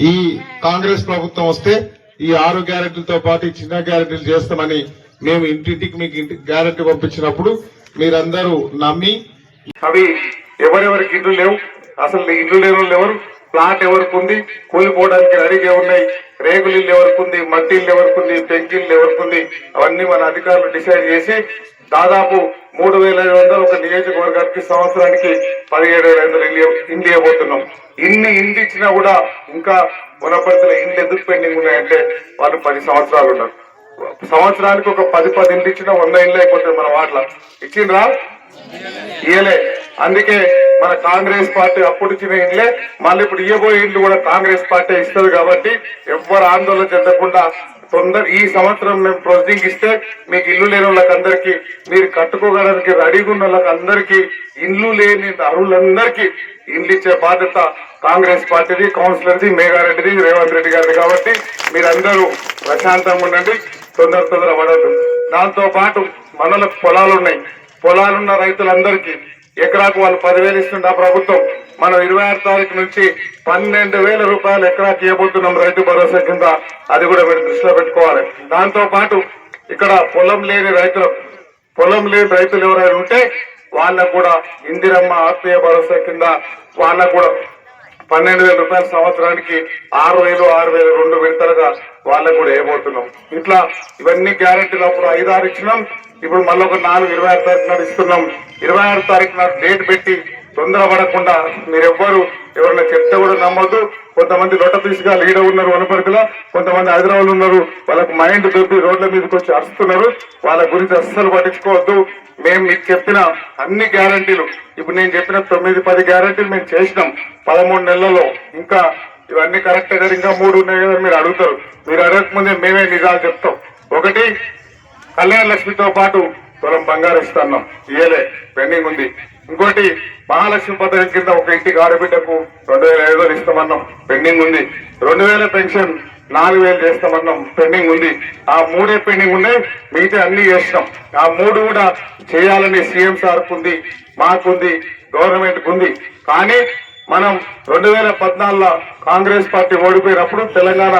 ఈ కాంగ్రెస్ ప్రభుత్వం వస్తే ఈ ఆరు గ్యారెంటీలతో పాటు చిన్న గ్యారెంటీలు చేస్తామని మేము ఇంటింటికి మీకు ఇంటి గ్యారెంటీ పంపించినప్పుడు మీరందరూ నమ్మి అవి ఎవరెవరికి ఇల్లు లేవు అసలు ఈ ఇల్లు లేని వాళ్ళు ఎవరు? ప్లాట్ ఎవరికి ఉంది? కూలిపోవడానికి అడిగే ఉన్నాయి రేగులు ఇల్లు ఎవరికి ఉంది మట్టి ఇల్లు ఎవరికి ఉంది పెంకి ఇల్లు ఎవరికి ఉంది? అవన్నీ మన అధికారులు డిసైడ్ చేసి దాదాపు మూడు వేల ఐదు వందలు ఒక నియోజకవర్గానికి సంవత్సరానికి పదిహేడు వేల ఐదు వందలు ఇండ్లు ఇవ్వబోతున్నాం ఇన్ని ఇండ్లు ఇచ్చినా కూడా ఇంకా వనపర్తిలో ఇండ్లు ఎందుకు పెండింగ్ ఉన్నాయంటే వాళ్ళు పది సంవత్సరాలు ఉన్నారు. సంవత్సరానికి ఒక పది పది ఇండ్లు ఇచ్చినా వంద ఇండ్లు అయిపోతుంది మన వాటిలో. ఇచ్చిండ్రా? ఇయలే అందుకే మన కాంగ్రెస్ పార్టీ అప్పుడు ఇచ్చిన ఇండ్లే మళ్ళీ ఇప్పుడు ఇయ్యబోయే ఇండ్లు కూడా కాంగ్రెస్ పార్టీ ఇస్తుంది కాబట్టి ఎవ్వరు ఆందోళన చెందకుండా తొందర ఈ సంవత్సరం మేము ప్రొసీడింగ్ ఇస్తే మీకు ఇల్లు లేని వాళ్ళకందరికీ మీరు కట్టుకోగలకి రెడీగా ఉన్న వాళ్ళకందరికీ ఇల్లు లేని అరువులందరికీ ఇండ్లు ఇచ్చే బాధ్యత కాంగ్రెస్ పార్టీది కౌన్సిలర్ది మేఘారెడ్డిది రేవంత్ రెడ్డి గారిది కాబట్టి మీరందరూ ప్రశాంతంగా ఉండండి తొందర తొందర పడద్దు దాంతో పాటు మనలకు పొలాలు ఉన్నాయి పొలాలున్న రైతులందరికీ ఎకరాకు వాళ్ళు పదివేలు ఇస్తుంది ఆ ప్రభుత్వం. మనం ఇరవై ఆరు తారీఖు నుంచి పన్నెండు వేల రూపాయలు ఎకరాకి ఇవ్వబోతున్నాం రైతు భరోసా కింద. అది కూడా మీరు దృష్టిలో పెట్టుకోవాలి. దాంతో పాటు ఇక్కడ పొలం లేని రైతులు పొలం లేని రైతులు ఎవరైనా ఉంటే వాళ్ళకు కూడా ఇందిరమ్మ ఆత్మీయ భరోసా కింద వాళ్ళకు కూడా పన్నెండు వేల రూపాయల సంవత్సరానికి ఆరు వేలు ఆరు వేలు రెండు విడతలుగా వాళ్ళకు కూడా వేయబోతున్నాం ఇట్లా ఇవన్నీ గ్యారెంటీలు అప్పుడు ఐదారు ఇచ్చినాం. ఇప్పుడు మళ్ళీ ఒక నాలుగు ఇరవై ఆరు తారీఖు ఇస్తున్నాం. ఇరవై ఆరు తారీఖు నాడు డేట్ పెట్టి తొందరపడకుండా మీరెవ్వరు ఎవరైనా చెప్తే కూడా నమ్మొద్దు. కొంతమంది లొట్ట తీసుగా లీడర్ ఉన్నారు వనపరిధిలో కొంతమంది హైదరాబాద్ ఉన్నారు. వాళ్ళకు మైండ్ దొబ్బి రోడ్ల మీదకి వచ్చి అరుస్తున్నారు. వాళ్ళ గురించి అస్సలు పట్టించుకోవద్దు. మేము మీకు చెప్పిన అన్ని గ్యారంటీలు. ఇప్పుడు నేను చెప్పిన తొమ్మిది పది గ్యారంటీలు మేము చేసినాం. పదమూడు నెలల్లో ఇంకా ఇవన్నీ కరెక్ట్ కదా? ఇంకా మూడు ఉన్నాయి కదా మీరు అడుగుతారు. మీరు అడగకముందే మేమే నిజాలు చెప్తాం. ఒకటి కళ్యాణ లక్ష్మితో పాటు తులం బంగారు ఇస్తున్నాం. ఇయలే పెండింగ్ ఉంది. ఇంకోటి మహాలక్ష్మి పథకం కింద ఒక ఇంటికి ఆడబిడ్డకు రెండు వేల ఐదు వేలు ఇస్తామన్నాం. పెండింగ్ ఉంది. రెండు వేల పెన్షన్ నాలుగు వేలు చేస్తామన్నాం. పెండింగ్ ఉంది. ఆ మూడే పెండింగ్ ఉన్నాయి. మిగతా అన్ని చేసినాం ఆ మూడు కూడా చేయాలని సీఎం సార్కు ఉంది మాకుంది గవర్నమెంట్ ఉంది. కానీ మనం రెండు వేల పద్నాలుగులో కాంగ్రెస్ పార్టీ ఓడిపోయినప్పుడు తెలంగాణ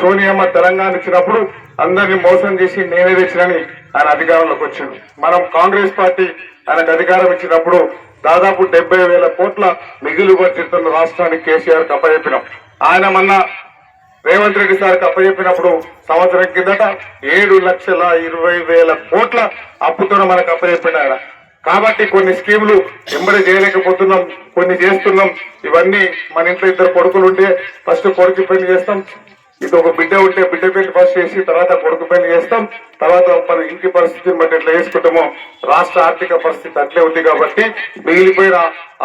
సోనియమ్మ తెలంగాణ ఇచ్చినప్పుడు అందరిని మోసం చేసి నేనే తెచ్చినని ఆయన అధికారంలోకి వచ్చింది మనం కాంగ్రెస్ పార్టీ ఆయనకు అధికారం ఇచ్చినప్పుడు దాదాపు డెబ్బై వేల కోట్ల మిగులు బడ్జెట్లను రాష్ట్రానికి కేసీఆర్కి అప్పచెప్పినాం. ఆయన మొన్న రేవంత్ రెడ్డి సార్కి అప్పచెప్పినప్పుడు సంవత్సరం కిందట ఏడు లక్షల ఇరవై వేల కోట్ల అప్పుతో మనకు అప్పచెప్పిన ఆయన. కాబట్టి కొన్ని స్కీములు ఎంబడి చేయలేకపోతున్నాం కొన్ని చేస్తున్నాం. ఇవన్నీ మన ఇంట్లో ఇద్దరు కొడుకులు ఉంటే ఫస్ట్ కొడుకు పెళ్ళి చేస్తాం. ఇది ఒక బిడ్డ ఉంటే బిడ్డ పెళ్ళి ఫస్ట్ చేసి తర్వాత కొడుకు పెళ్ళి చేస్తాం. తర్వాత మన ఇంటి పరిస్థితిని బట్టి ఎట్లా చేసుకుంటామో రాష్ట్ర ఆర్థిక పరిస్థితి అట్లే ఉంది కాబట్టి మిగిలిపోయిన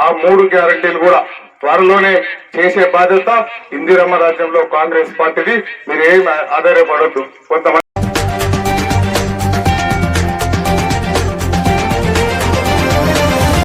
ఆ మూడు గ్యారంటీలు కూడా త్వరలోనే చేసే బాధ్యత ఇందిరమ్మ రాజ్యంలో కాంగ్రెస్ పార్టీది. మీరు ఏం ఆధారపడద్దు. కొంతమంది